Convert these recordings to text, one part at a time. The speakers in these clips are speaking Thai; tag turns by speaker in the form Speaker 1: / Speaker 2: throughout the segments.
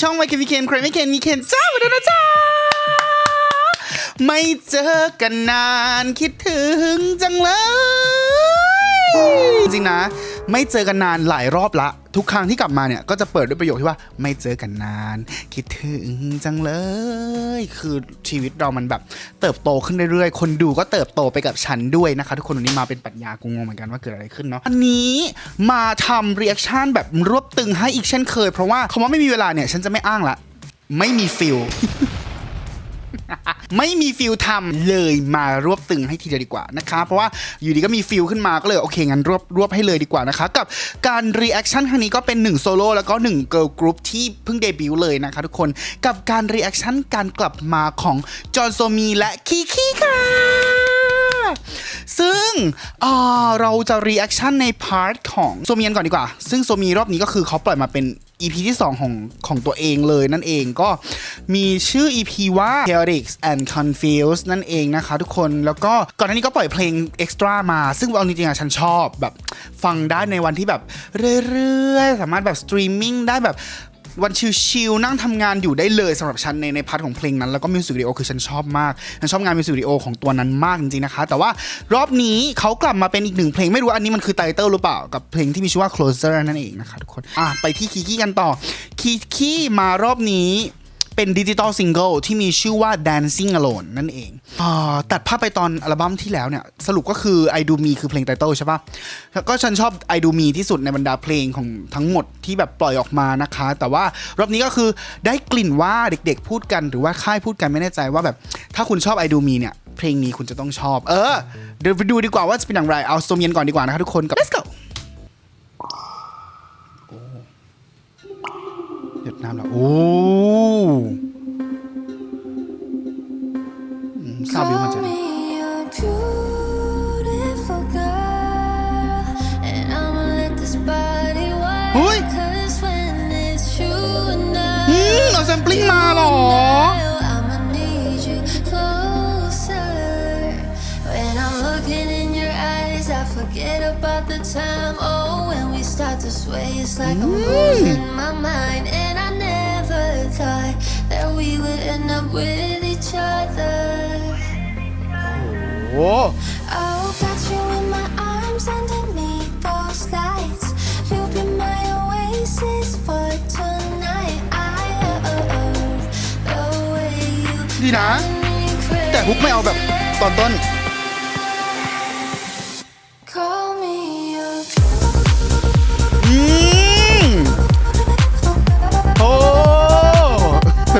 Speaker 1: ช่องไมค์เคนมีเคนใครไม่เคนมีเคนจ้ามาดูนะจ้าไม่เจอกันนานคิดถึงจังเลย จริงนะ ไม่เจอกันนานหลายรอบละ ทุกครั้งที่กลับมาเนี่ยก็จะเปิดด้วยประโยคที่ว่าไม่เจอกันนาน คิดถึงจังเลย คือชีวิตเรามันแบบเติบโตขึ้นเรื่อยๆ คนดูก็เติบโตไปกับฉันด้วยนะคะ ทุกคนวันนี้มาเป็นปรัชญากงงเหมือนกันว่าเกิดอะไรขึ้นเนาะอันนี้มาทำเรีแอคชั่นแบบรวบตึงให้อีกเช่นเคย เพราะว่าคำว่าไม่มีเวลาเนี่ยฉันจะไม่อ้างละ ไม่มีฟิล ไม่มีฟิลทำเลยมารวบตึงให้ทีเดียวดีกว่านะคะ เพราะว่าอยู่ดีก็มีฟิลขึ้นมาก็เลยโอเคงั้นรวบรวบให้เลยดีกว่านะคะ กับการรีแอคชั่นครั้งนี้ก็เป็น1โซโล่แล้วก็1เกิร์ลกรุ๊ปที่เพิ่งเดบิวต์เลยนะคะทุกคนกับการรีแอคชั่นการกลับมาของจอห์นโซมีและคีคีค่ะซึ่งเเราจะรีแอคชั่นในพาร์ทของโซเมียนก่อนดีกว่า ซึ่งโซมีรอบนี้ก็คือเขาปล่อยมาเป็น EP ที่ 2 ของของตัวเองเลยนั่นเองก็มีชื่อ EP ว่า Chaotic and Confused นั่นเองนะคะทุกคนแล้วก็ก่อนหน้านี้ก็ปล่อยเพลง Extra มา ซึ่งเอาจริงๆอะฉันชอบแบบฟังได้ในวันที่แบบเรื่อยๆ สามารถแบบสตรีมมิ่งได้แบบ วันชิลๆนั่งทำงานอยู่ได้เลยสำหรับฉันในในพาร์ทของเพลงนั้น แล้วก็มิวสิกวิดีโอคือฉันชอบมาก ฉันชอบงานมิวสิกวิดีโอของตัวนั้นมากจริงๆนะคะ แต่ว่ารอบนี้เขากลับมาเป็นอีกหนึ่งเพลงไม่รู้อันนี้มันคือไตเติลหรือเปล่ากับเพลงที่มีชื่อว่า closer นั่นเองนะคะทุกคนอะไปที่คีคี้กันต่อคีคี้มารอบนี้ เป็นดิจิตอลซิงเกิลที่มีชื่อว่า Dancing Alone นั่นเองอาตัดภาพไปตอนอัลบั้มที่แล้วเนี่ย สรุปก็คือ I Do Me คือเพลงไตเติลใช่ปะก็ฉันชอบ I Do Me ที่สุดในบรรดาเพลงของทั้งหมดที่แบบปล่อยออกมานะคะ แต่ว่ารอบนี้ก็คือได้กลิ่นว่าเด็กๆพูดกันหรือว่าค่ายพูดกันไม่แน่ใจว่าแบบ ถ้าคุณชอบ I Do Me เนี่ย เพลงนี้คุณจะต้องชอบ เออเดี๋ยวไปดูดีกว่าว่าจะเป็นอย่างไรเอาโซเมียนก่อนดีกว่านะคะทุกคนกับ Let's go หยด น้ำแล้วโอ้อืมซาบิวมันจะ
Speaker 2: Call me a beautiful girl, and I'ma let this body work.
Speaker 1: Ui.
Speaker 2: Cause when it's true
Speaker 1: อื
Speaker 2: enough,
Speaker 1: มเอาแซมปลิ้งมาเหรอ
Speaker 2: I'ma need thought that we would end up with each other.
Speaker 1: โอ้
Speaker 2: Oh, got you in my arms underneath those lights. You be my oasis for tonight. I love the way you
Speaker 1: ดีนะ
Speaker 2: make me
Speaker 1: แต่ฮุกไม่เอาแบบตอนต้น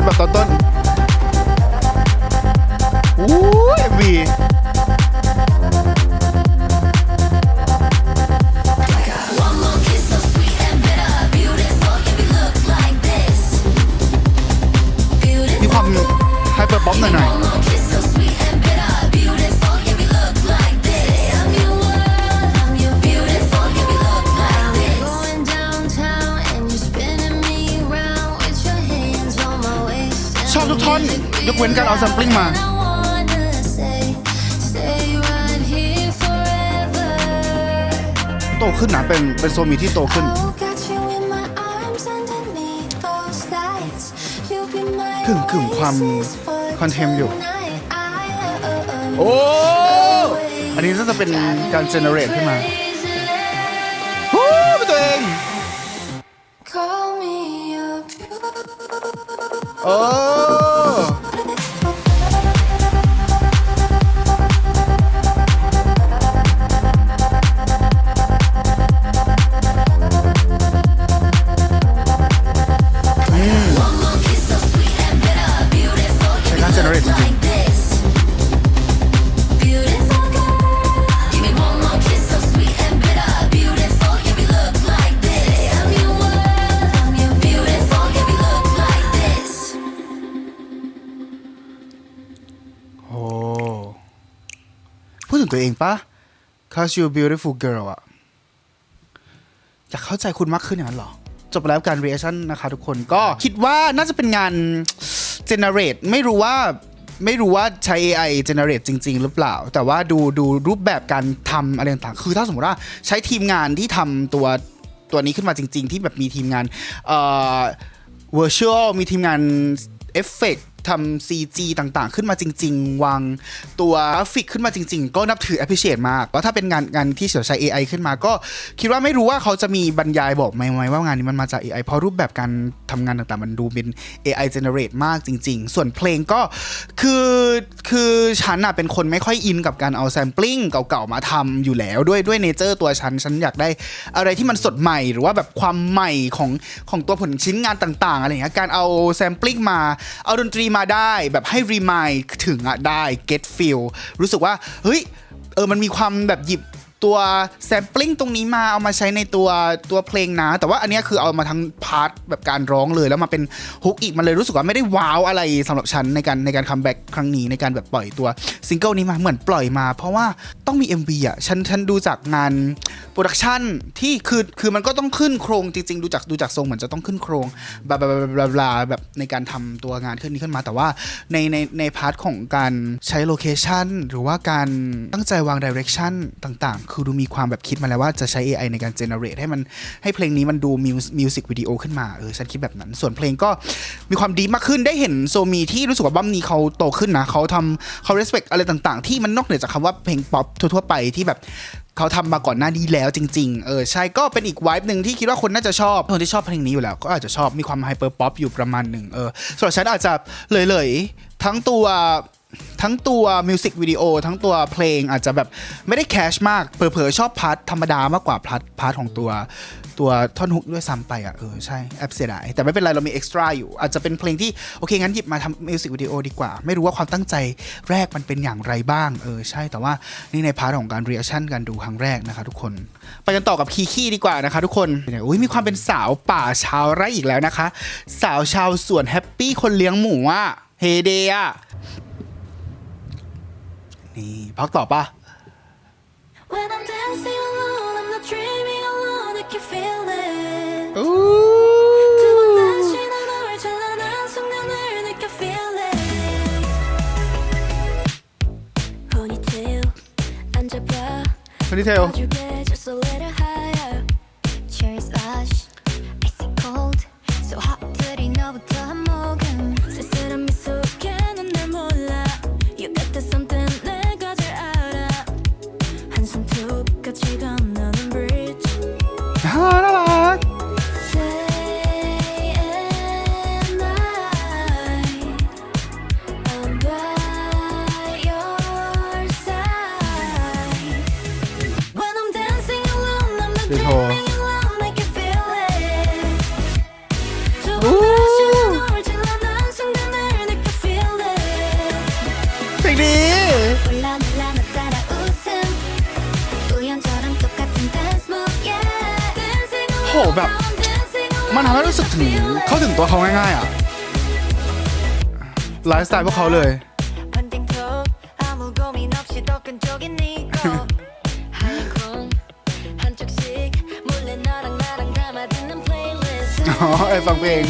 Speaker 1: เโตขึ้นนะเป็นเป็นโซมีที่โตขึ้น
Speaker 2: Oh, got you in my arms underneath those lights. You be my
Speaker 1: กึ่งกึ่งความ
Speaker 2: oasis for
Speaker 1: คอนเทมอยู่
Speaker 2: tonight. I love
Speaker 1: โอ้ อันนี้น่าจะเป็นการเจเนเรตขึ้นมาฮู้เป็นตัวเอง
Speaker 2: Call me up.
Speaker 1: โอ้ ตัวเองปะ Cause you beautiful girl อะอยากเข้าใจคุณมากขึ้นอย่างนั้นหรอ จบแล้วการ reaction นะคะทุกคนก็คิดว่าน่าจะเป็นงาน generate ไม่รู้ว่าไม่รู้ว่าใช้ AI generate จริง ๆ หรือเปล่า แต่ว่าดูดูรูปแบบการทำอะไรต่างๆ คือถ้าสมมติว่าใช้ทีมงานที่ทำตัวตัวนี้ขึ้นมาจริง ๆ ที่แบบมีทีมงานเอ่อ virtual มีทีมงานเอฟเฟก ทำ CG ต่างๆ ขึ้นมาจริง ๆ วางตัวกราฟิกขึ้นมาจริง ๆ ก็นับถือ appreciate มากว่าถ้าเป็นงานงานที่เฉียวใช้ AI ขึ้นมาก็คิดว่าไม่รู้ว่าเขาจะมีบรรยายบอกไหมไหมว่างานนี้มันมาจาก AI เพราะรูปแบบการทำงานต่างๆ มันดูเป็น AI generate มากจริง ๆ ส่วนเพลงก็คือคือฉันอะเป็นคนไม่ค่อยอินกับการเอาแซมปลิ้งเก่าๆ มาทำอยู่แล้วด้วยด้วยเนเจอร์ตัวฉัน ฉันอยากได้อะไรที่มันสดใหม่หรือว่าแบบความใหม่ของของตัวผลชิ้นงานต่าง ๆ อะไรอย่างเงี้ยการเอาแซมปลิ้งมาเอาดนตรีมาได้แบบให้รีมายถึงอะได้ get feel รู้สึกว่า เฮ้ย เออมันมีความแบบหยิบ ตัวแซมปลิ้งตรงนี้มาเอามาใช้ในตัวตัวเพลงนะ แต่ว่าอันนี้คือเอามาทั้งพาร์ทแบบการร้องเลย แล้วมาเป็นฮุกอีกมันเลยรู้สึกว่าไม่ได้ว้าวอะไรสำหรับฉันในการในการคัมแบ็กครั้งนี้ในการแบบปล่อยตัวซิงเกิลนี้มาเหมือนปล่อยมา เพราะว่าต้องมี MV อะฉันฉันดูจากงานโปรดักชันที่คือคือมันก็ต้องขึ้นโครงจริงๆ ดูจากดูจากทรงเหมือนจะต้องขึ้นโครงบลาบลาบลาแบบในการทำตัวงานขึ้นนี้ขึ้นมาแต่ว่าในในในพาร์ทของการใช้โลเคชันหรือว่าการตั้งใจวางดิเรกชันต่างๆคือดูมีความแบบคิดมาแล้วว่าจะใช้ AI ในการเจเนเรตให้มันให้เพลงนี้มันดูมิวสิกวิดีโอขึ้นมาเออฉันคิดแบบนั้น ส่วนเพลงก็มีความดีมากขึ้นได้เห็นโซมีที่รู้สึกว่าบัมนี้เขาโตขึ้นนะเขาทำเขา respect อะไรต่างๆ ที่มันนอกเหนือจากคำว่าเพลงป๊อปทั่วๆไปที่แบบเขาทำมาก่อนหน้านี้แล้วจริง ๆ เออใช่ก็เป็นอีกวายหนึ่งที่คิดว่าคนน่าจะชอบ คนที่ชอบเพลงนี้อยู่แล้ว ก็อาจจะชอบมีความไฮเปอร์ป๊อปอยู่ประมาณหนึ่งเออส่วนฉันอาจจะเลยๆทั้งตัว ทั้งตัวมิวสิกวิดีโอทั้งตัวเพลงอาจจะแบบไม่ได้แคชมากเผลอๆชอบพาร์ทธรรมดามากกว่าพาร์ทพาร์ทของตัวตัวท่อนฮุกด้วยซ้ำไปอะเออใช่แอบเสียดายแต่ไม่เป็นไรเรามีเอ็กซ์ตร้าอยู่อาจจะเป็นเพลงที่โอเคงั้นหยิบมาทำมิวสิกวิดีโอดีกว่า ไม่รู้ว่าความตั้งใจแรกมันเป็นอย่างไรบ้างเออใช่แต่ว่านี่ในพาร์ทของการเรีแอคชั่นการดูครั้งแรกนะคะทุกคน ไปกันต่อกับคีคีดีกว่านะคะ ทุกคนเนี่ยอุ้ยมีความเป็นสาวป่าชาวไร่อีกแล้วนะคะ สาวชาวสวนแฮปปี้คนเลี้ยงหมูอะเฮเดอะ นี่พักต่อปะ
Speaker 2: When I'm dancing alone, I'm not dreaming alone. I can feel it.
Speaker 1: อู้
Speaker 2: 두번 다시 난 너를 찬란한 순간을 느껴 feel it. Ponytail 앉아봐
Speaker 1: คนที่เทล
Speaker 2: 봐줄게 บี
Speaker 1: โหแบบ มันทำให้รู้สึกถึงเข้าถึงตัวเขาง่ายๆอะไลฟ์สไตล์พวกเขาเลย อ๋อไอฟังเพลง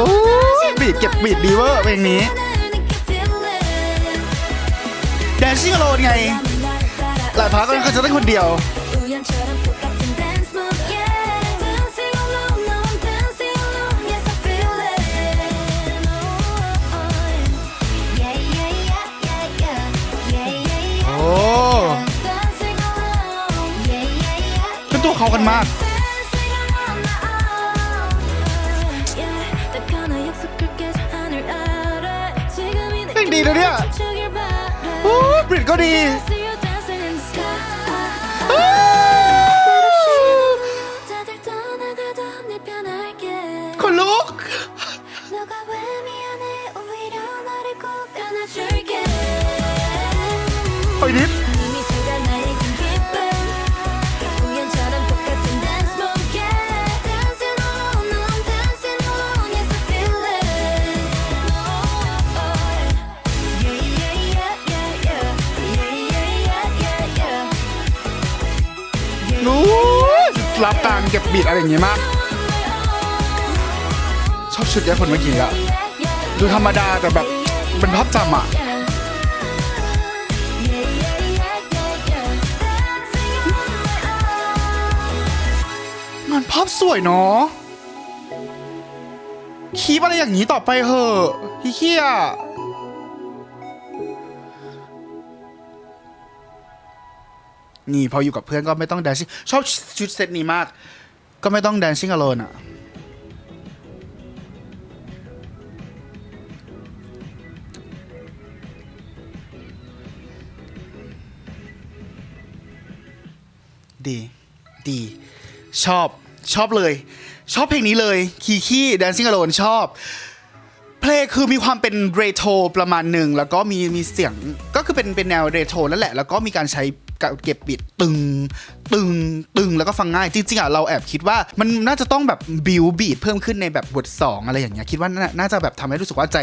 Speaker 1: อ้บีดเก็บบีดดีเวอร์เพลงนี้แดนซิ่งโลนไง หลายพาร์ทก็คือจะได้คนเดียว โอ้เป็นตัวเขากันมาก เนี่ยโอ้บริดก็ดีคนลุไปดิ
Speaker 2: yeah yeah yeah yeah yeah
Speaker 1: โอ้สุดลับการเก็บบีดอะไรอย่างงี้มาก ชอบชุดยาคนเมื่อกี้อะดูธรรมดาแต่แบบเป็นภาพจำอะงานภาพสวยเนาะคีบอะไรอย่างนี้ต่อไปเหอะพี่เคีย นี่พออยู่กับเพื่อนก็ไม่ต้องแดนซิ่งชอบชุดเซตนี้มาก ก็ไม่ต้องแดนซิ่งอโลนอะดี ดี ชอบ ชอบเลย ชอบเพลงนี้เลย คีคี Dancing Alone ชอบ เพลงคือมีความเป็นเรโทรประมาณหนึ่ง แล้วก็มีมีเสียง ก็คือเป็นเป็นแนวเรโทรนั่นแหละ แล้วก็มีการใช้ เก็บบิดตึง ตึงตึงแล้วก็ฟังง่าย จริงๆอะเราแอบคิดว่ามันน่าจะต้องแบบบิวบีดเพิ่มขึ้นในแบบบทสองอะไรอย่างเงี้ยคิดว่าน่าน่าจะแบบทำให้รู้สึกว่าใจ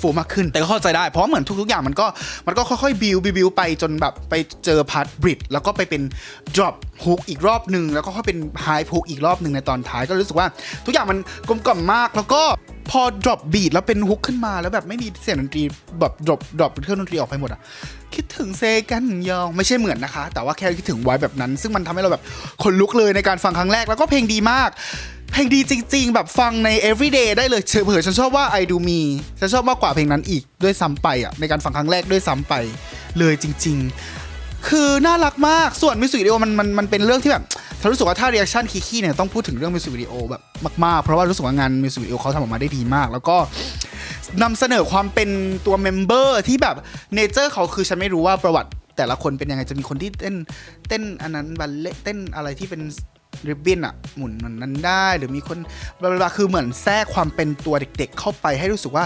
Speaker 1: ฟูมากขึ้น แต่ก็เข้าใจได้ เพราะเหมือนทุก ๆ อย่างมันก็มันก็ค่อยๆบิวบิวไปจนแบบไปเจอพาร์ทบริดแล้วก็ไปเป็น drop hook อีกรอบหนึ่งแล้วก็ค่อยเป็น high hook อีกรอบหนึ่งในตอนท้ายก็รู้สึกว่า ทุกอย่างมันกลมกล่อมมากแล้วก็พอ drop beat แล้วเป็น hook ขึ้นมาแล้วแบบไม่มีเสียงดนตรีแบบ drop drop เครื่องดนตรีออกไปหมดอะคิดถึงเซกันยองไม่ใช่เหมือนนะคะ แต่ว่าแค่คิดถึงไว้แบบนั้น ซึ่งมันทำให้เราแบบขนลุกเลยในการฟังครั้งแรกแล้วก็เพลงดีมาก เพลงดีจริง ๆ แบบฟังใน everyday ได้เลยเฉยเผยฉันชอบว่า I do me ฉันชอบมากกว่าเพลงนั้นอีกด้วยซ้ำไปอะในการฟังครั้งแรกด้วยซ้ำไป เลยจริง ๆ คือน่ารักมากส่วนมิวสิกวิดีโอมันมันมันเป็นเรื่องที่แบบฉันรู้สึกว่าถ้า reaction คีคีเนี่ยต้องพูดถึงเรื่องมิวสิกวิดีโอแบบมากๆ เพราะว่ารู้สึกว่างานมิวสิกวิดีโอเขาทำออกมาได้ดีมาก แล้วก็นำเสนอความเป็นตัวเมมเบอร์ที่แบบเนเจอร์เขาคือฉันไม่รู้ว่าประวัติแต่ละคนเป็นยังไงจะมีคนที่เต้นเต้นอันนั้นบัลเล่เต้นอะไรที่เป็น ริบบิ้นอะหมุนมันนั้นได้ หรือมีคนบลาบลาคือเหมือนแทรกความเป็นตัวเด็ก ๆ เข้าไปให้รู้สึกว่า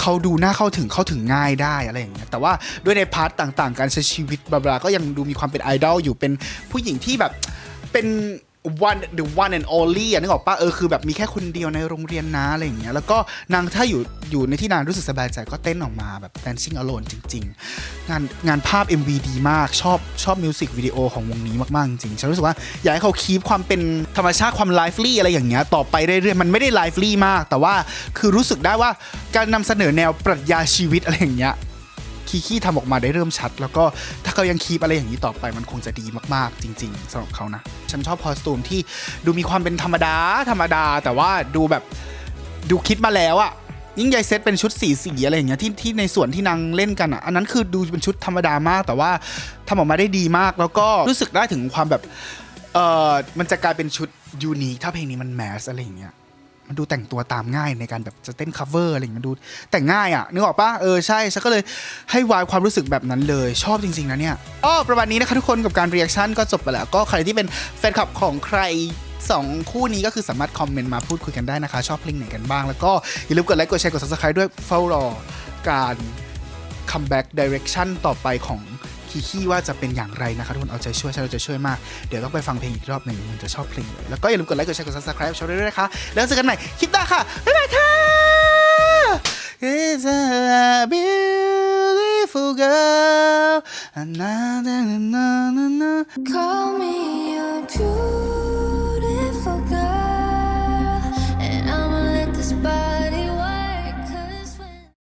Speaker 1: เขาดูน่าเข้าถึงเข้าถึงง่ายได้อะไรอย่างเงี้ยแต่ว่าด้วยในพาร์ทต่างๆ การใช้ชีวิตบลาบลาก็ยังดูมีความเป็นไอดอลอยู่เป็นผู้หญิงที่แบบเป็น one the one and only อะนึกออกปะเออคือแบบมีแค่คนเดียวในโรงเรียนนะอะไรอย่างเงี้ยแล้วก็นางถ้าอยู่อยู่ในที่นางรู้สึกสบายใจก็เต้นออกมาแบบ dancing alone จริง ๆ งานงานภาพ MV ดีมากชอบชอบมิวสิกวิดีโอของวงนี้มาก ๆ จริง ฉันรู้สึกว่า อยากให้เขาคีปความเป็นธรรมชาติความไลฟ์ลี่อะไรอย่างเงี้ยต่อไปเรื่อยๆมันไม่ได้ไลฟ์ลี่มาก แต่ว่าคือรู้สึกได้ว่าการนำเสนอแนวปรัชญาชีวิตอะไรอย่างเงี้ย คีคีทำออกมาได้เริ่มชัด แล้วก็ถ้าเขายังคีปอะไรอย่างนี้ต่อไปมันคงจะดีมากๆ จริง ๆสำหรับเขานะฉันชอบคอสตูมที่ดูมีความเป็นธรรมดาธรรมดา แต่ว่าดูแบบดูคิดมาแล้วอะยิ่งใหญ่เซตเป็นชุดสีสีอะไรอย่างเงี้ยที่ที่ในส่วนที่นางเล่นกันอะอันนั้นคือดูเป็นชุดธรรมดามาก แต่ว่าทำออกมาได้ดีมาก แล้วก็รู้สึกได้ถึงความแบบเออมันจะกลายเป็นชุดยูนิคถ้าเพลงนี้มันแมสอะไรอย่างเงี้ย มันดูแต่งตัวตามง่ายในการแบบจะเต้น cover อะไรอย่างเงี้ยมันดูแต่งง่ายอะนึกออกปะเออใช่ฉันก็เลยให้วายความรู้สึกแบบนั้นเลย ชอบจริงๆนะเนี่ยอ้อประมาณนี้นะคะทุกคนกับการ reaction ก็จบไปแล้ว ก็ใครที่เป็นแฟนคลับของใคร2คู่นี้ก็คือสามารถคอมเมนต์มาพูดคุยกันได้นะคะ ชอบเพลงไหนกันบ้าง แล้วก็อย่าลืมกดไลค์กดแชร์กด subscribe ด้วยเฝ้ารอการ comeback direction ต่อไปของ คีคีว่าจะเป็นอย่างไรนะคะทุกคนเอาใจช่วยใช่เราจะช่วยมาก เดี๋ยวต้องไปฟังเพลงอีกรอบหนึ่งมันจะชอบเพลงเลยแล้วก็อย่าลืมกดไลค์กดแชร์กดซับสไครป์ช่องด้วยนะคะแล้วเจอกันใหม่คลิปหน้าค่ะบ๊ายบายค่ะ It's a beautiful girl. Na, na, na, na, na, na.
Speaker 2: Call me your pure